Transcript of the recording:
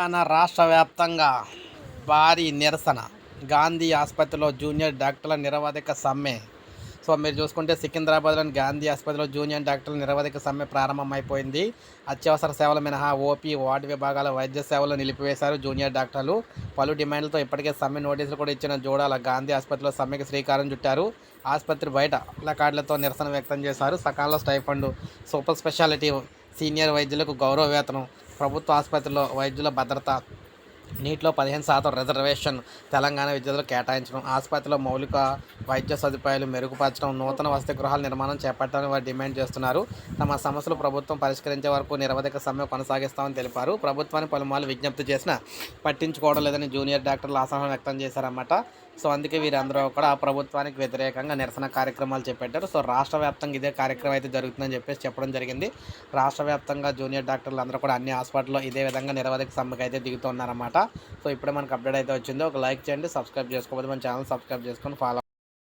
తెలంగాణ రాష్ట్ర వ్యాప్తంగా భారీ నిరసన. గాంధీ ఆసుపత్రిలో జూనియర్ డాక్టర్ల నిరవధిక సమ్మె. సో మీరు చూసుకుంటే సికింద్రాబాద్లోని గాంధీ ఆసుపత్రిలో జూనియర్ డాక్టర్ల నిరవధిక సమ్మె ప్రారంభమైపోయింది. అత్యవసర సేవల మినహా ఓపీ వార్డు విభాగాల వైద్య సేవలు నిలిపివేశారు జూనియర్ డాక్టర్లు. పలు డిమాండ్లతో ఇప్పటికే సమ్మె నోటీసులు కూడా ఇచ్చిన జోడాల గాంధీ ఆసుపత్రిలో సమ్మెకి శ్రీకారం చుట్టారు. ఆసుపత్రి బయట ప్లకార్డులతో నిరసన వ్యక్తం చేశారు. సకాలంలో స్టైఫండ్ సూపర్ స్పెషాలిటీ సీనియర్ వైద్యులకు గౌరవ వేతనం. ప్రభుత్వ ఆసుపత్రిలో వైద్యుల భద్రత నీటిలో పదిహేను శాతం రిజర్వేషన్ తెలంగాణ విద్యార్థులు కేటాయించడం ఆసుపత్రిలో మౌలిక వైద్య సదుపాయాలు మెరుగుపరచడం నూతన వసతి గృహాల నిర్మాణం చేపట్టాలని వారు డిమాండ్ చేస్తున్నారు. తమ సమస్యలు ప్రభుత్వం పరిష్కరించే వరకు నిరవధిక సమ్మె కొనసాగిస్తామని తెలిపారు. ప్రభుత్వాన్ని పలుమార్లు విజ్ఞప్తి చేసినా పట్టించుకోవడం లేదని జూనియర్ డాక్టర్లు అసహనం వ్యక్తం చేశారన్నమాట. సో అందుకే వీరందరూ కూడా ప్రభుత్వానికి వ్యతిరేకంగా నిరసన కార్యక్రమాలు చేపట్టారు. సో రాష్ట్ర వ్యాప్తంగా ఇదే కార్యక్రమం అయితే జరుగుతుందని చెప్పేసి చెప్పడం జరిగింది. రాష్ట్ర వ్యాప్తంగా జూనియర్ డాక్టర్లు అందరూ కూడా అన్ని హాస్పిటల్లో ఇదే విధంగా నిరవధిక సమ్మెకి అయితే దిగుతున్నారన్నమాట. సో ఇప్పుడే మనకు అప్డేట్ అయితే వచ్చింది. ఒక లైక్ చేయండి సబ్స్క్రైబ్ చేసుకోకపోతే మన ఛానల్ సబ్స్క్రైబ్ చేసుకొని ఫాలో